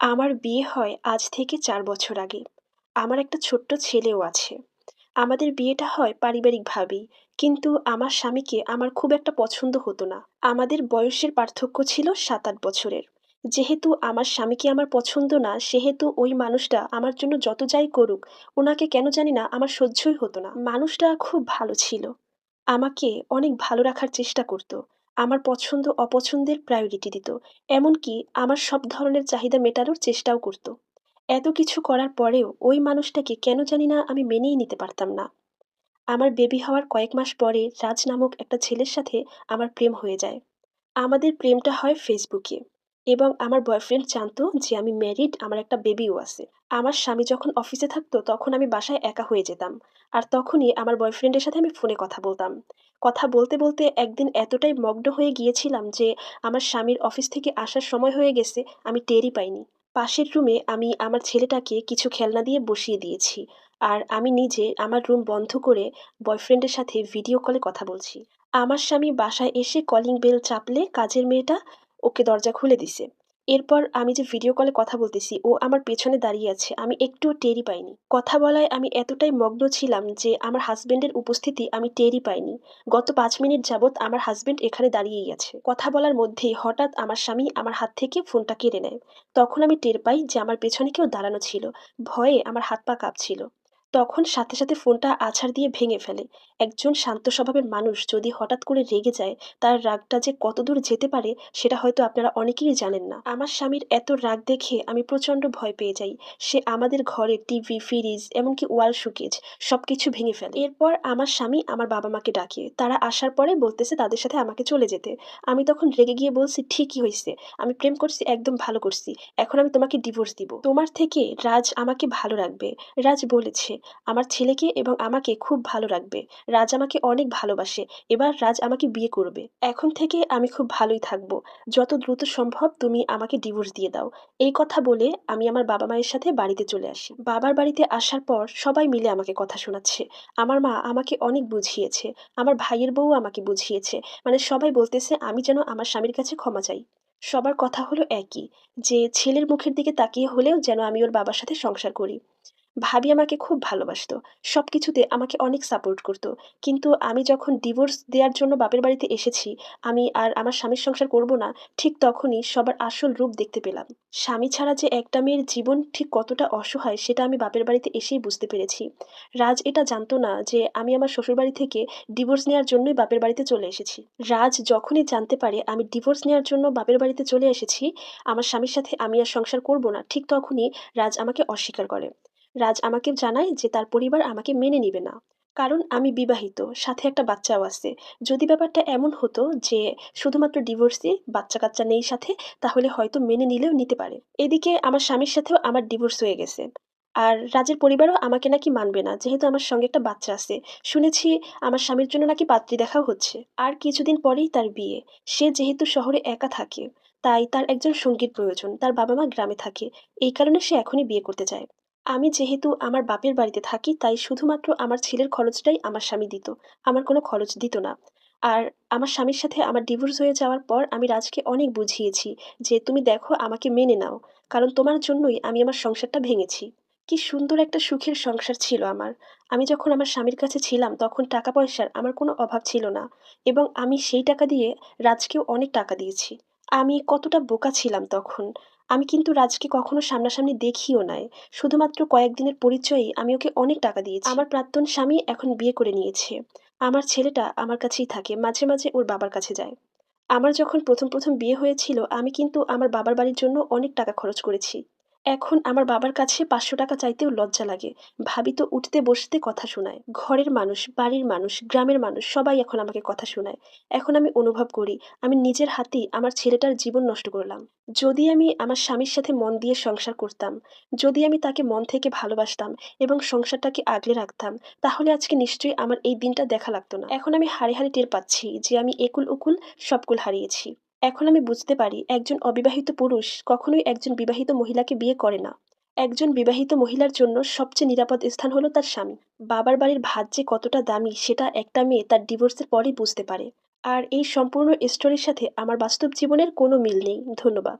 আমার বিয়ে হয় আজ থেকে চার বছর আগে। আমার একটা ছোট্ট ছেলেও আছে। আমাদের বিয়েটা হয় পারিবারিকভাবেই। কিন্তু আমার স্বামীকে আমার খুব একটা পছন্দ হতো না। আমাদের বয়সের পার্থক্য ছিল ৭-৮ বছরের। যেহেতু আমার স্বামীকে আমার পছন্দ না, সেহেতু ওই মানুষটা আমার জন্য যত যাই করুক, ওনাকে কেন জানি না আমার সহ্যই হতো না। মানুষটা খুব ভালো ছিল। আমাকে অনেক ভালো রাখার চেষ্টা করত। আমার পছন্দ অপছন্দের প্রায়োরিটি দিত। এমনকি আমার সব ধরনের চাহিদা মেটানোর চেষ্টাও করত। এত কিছু করার পরেও ওই মানুষটাকে কেন জানি না আমি মেনেই নিতে পারতাম না। আমার বেবি হওয়ার কয়েক মাস পরে রাজ নামক একটা ছেলের সাথে আমার প্রেম হয়ে যায়। আমাদের প্রেমটা হয় ফেসবুকে এবং আমার বয়ফ্রেন্ড জানতো যে আমি ম্যারিড, আমার একটা বেবিও আছে। আমার স্বামী যখন অফিসে থাকতো তখন আমি বাসায় একা হয়ে যেতাম। আর তখনই আমার বয়ফ্রেন্ডের সাথে আমি ফোনে কথা বলতাম। কথা বলতে, বলতে একদিন এতটাই মগ্ন হয়ে গিয়েছিলাম যে আমার স্বামীর অফিস থেকে আসার সময় হয়ে গেছে আমি টেরই পাইনি। পাশের রুমে আমি আমার ছেলেটাকে কিছু খেলনা দিয়ে বসিয়ে দিয়েছি। আর আমি নিজে আমার রুম বন্ধ করে বয়ফ্রেন্ডের সাথে ভিডিও কলে কথা বলছি। আমার স্বামী বাসায় এসে কলিং বেল চাপলে কাজের মেয়েটা ওকে দরজা খুলে দিছে। এরপর আমি যে ভিডিও কলে কথা বলতেছি, ও আমার পেছনে দাঁড়িয়ে আছে। আমি একটুও টেরই পাইনি। কথা বলায় আমি এতটাই মগ্ন ছিলাম যে আমার হাসব্যান্ডের উপস্থিতি আমি টেরই পাইনি। গত পাঁচ মিনিট যাবৎ আমার হাসব্যান্ড এখানে দাঁড়িয়েই আছে। কথা বলার মধ্যেই হঠাৎ আমার স্বামী আমার হাত থেকে ফোনটা কেড়ে নেয়। তখন আমি টের পাই যে আমার পেছনে কেউ দাঁড়ানো ছিল। ভয়ে আমার হাত পা কাঁপছিল। তখন সাথে, সাথে ফোনটা আছাড় দিয়ে ভেঙে ফেলে। একজন শান্ত স্বভাবের মানুষ যদি হঠাৎ করে রেগে যায়, তার রাগটা যে কতদূর যেতে পারে সেটা হয়তো আপনারা অনেকেই জানেন না। আমার স্বামীর এত রাগ দেখে আমি প্রচণ্ড ভয় পেয়ে যাই। সে আমাদের ঘরে টিভি, ফ্রিজ এমনকি ওয়াল শুকেজ সব কিছু ভেঙে ফেলে। এরপর আমার স্বামী আমার বাবা-মাকে ডাকে। তারা আসার পরে বলতেছে তাদের সাথে আমাকে চলে যেতে। আমি তখন রেগে গিয়ে বলছি, "ঠিকই হয়েছে আমি প্রেম করছি একদম ভালো করছি। এখন আমি তোমাকে ডিভোর্স দিব। তোমার থেকে রাজ আমাকে ভালো রাখবে।" রাজ বলেছে, "আমার ছেলেকে এবং আমাকে খুব ভালো রাখবে। রাজ আমাকে অনেক ভালোবাসে। এবার রাজ আমাকে বিয়ে করবে। এখন থেকে আমি খুব ভালোই থাকব। যত দ্রুত সম্ভব তুমি আমাকে ডিভোর্স দিয়ে দাও।" এই কথা বলে আমি আমার বাবা-মায়ের সাথে বাড়িতে চলে আসি। বাবার বাড়িতে আসার পর সবাই মিলে আমাকে কথা শোনাচ্ছে। আমার মা আমাকে অনেক বুঝিয়েছে। আমার ভাইয়ের বউও আমাকে বুঝিয়েছে। মানে সবাই বলতেছে আমি যেন আমার স্বামীর কাছে ক্ষমা চাই। সবার কথা হলো একই, যে ছেলের মুখের দিকে তাকিয়ে হলেও যেন আমি ওর বাবার সাথে সংসার করি। ভাবি আমাকে খুব ভালোবাসতো। সবকিছুতে আমাকে অনেক সাপোর্ট করত। কিন্তু আমি যখন ডিভোর্স দেওয়ার জন্য বাপের বাড়িতে এসেছি, আমি আর আমার স্বামীর সংসার করব না, ঠিক তখনই সবার আসল রূপ দেখতে পেলাম। স্বামী ছাড়া যে একটা মেয়ের জীবন ঠিক কতটা অসহায় সেটা আমি বাপের বাড়িতে এসেই বুঝতে পেরেছি। রাজ এটা জানতো না যে আমি আমার শ্বশুরবাড়ি থেকে ডিভোর্স নেওয়ার জন্যই বাপের বাড়িতে চলে এসেছি। রাজ যখনই জানতে পারে আমি ডিভোর্স নেওয়ার জন্য বাপের বাড়িতে চলে এসেছি, আমার স্বামীর সাথে আমি আর সংসার করব না, ঠিক তখনই রাজ আমাকে অস্বীকার করে। রাজ আমাকে জানায় যে তার পরিবার আমাকে মেনে নিবে না। কারণ আমি বিবাহিত, সাথে একটা বাচ্চাও আছে। যদি ব্যাপারটা এমন হতো যে শুধুমাত্র ডিভোর্সই, বাচ্চা-কাচ্চা নেই সাথে, তাহলে হয়তো মেনে নিলেও নিতে পারে। এদিকে আমার স্বামীর সাথেও আমার ডিভোর্স হয়ে গেছে। আর রাজের পরিবারও আমাকে নাকি মানবে না, যেহেতু আমার সঙ্গে একটা বাচ্চা আছে। শুনেছি আমার স্বামীর জন্য নাকি পাত্রী দেখাও হচ্ছে। আর কিছুদিন পরেই তার বিয়ে। সে যেহেতু শহরে একা থাকে, তাই তার একজন সঙ্গীর প্রয়োজন। তার বাবা-মা গ্রামে থাকে। এই কারণে সে এখনই বিয়ে করতে চায়। আমি যেহেতু আমার বাপের বাড়িতে থাকি, তাই শুধুমাত্র আমার ছেলের খরচটাই আমার স্বামী দিত। আমার কোনো খরচ দিত না। আর আমার স্বামীর সাথে আমার ডিভোর্স হয়ে যাওয়ার পর আমি রাজকে অনেক বুঝিয়েছি যে, "তুমি দেখো আমাকে মেনে নাও। কারণ তোমার জন্যই আমি আমার সংসারটা ভেঙেছি।" কি সুন্দর একটা সুখের সংসার ছিল আমার। আমি যখন আমার স্বামীর কাছে ছিলাম তখন টাকা-পয়সার আমার কোনো অভাব ছিল না এবং আমি সেই টাকা দিয়ে রাজকেও অনেক টাকা দিয়েছি। আমি কতটা বোকা ছিলাম তখন। আমি কিন্তু রাজকে কখনো সামনাসামনি দেখিও নাই। শুধুমাত্র কয়েকদিনের পরিচয়ে আমি ওকে অনেক টাকা দিয়েছি। আমার প্রাক্তন স্বামী এখন বিয়ে করে নিয়েছে। আমার ছেলেটা আমার কাছেই থাকে। মাঝে, মাঝে ওর বাবার কাছে যায়। আমার যখন ১ম, ১ম বিয়ে হয়েছিল আমি কিন্তু আমার বাবার বাড়ির জন্য অনেক টাকা খরচ করেছি। এখন আমার বাবার কাছে ৳৫০০ চাইতেও লজ্জা লাগে। ভাবি তো উঠতে বসতে কথা শোনায়। ঘরের মানুষ, বাড়ির মানুষ, গ্রামের মানুষ সবাই এখন আমাকে কথা শোনায়। এখন আমি অনুভব করি আমি নিজের হাতেই আমার ছেলেটার জীবন নষ্ট করলাম। যদি আমি আমার স্বামীর সাথে মন দিয়ে সংসার করতাম, যদি আমি তাকে মন থেকে ভালোবাসতাম এবং সংসারটাকে আগলে রাখতাম, তাহলে আজকে নিশ্চয়ই আমার এই দিনটা দেখা লাগতো না। এখন আমি হাড়ে, হাড়ে টের পাচ্ছি যে আমি একুল উকুল সবকুল হারিয়েছি। এখন আমি বুঝতে পারি, একজন অবিবাহিত পুরুষ কখনোই একজন বিবাহিত মহিলাকে বিয়ে করে না। একজন বিবাহিত মহিলার জন্য সবচেয়ে নিরাপদ স্থান হলো তার স্বামী। বাবার বাড়ির ভাত যে কতটা দামি, সেটা একটা মেয়ে তার ডিভোর্সের পরেই বুঝতে পারে। আর এই সম্পূর্ণ স্টোরির সাথে আমার বাস্তব জীবনের কোনো মিল নেই। ধন্যবাদ।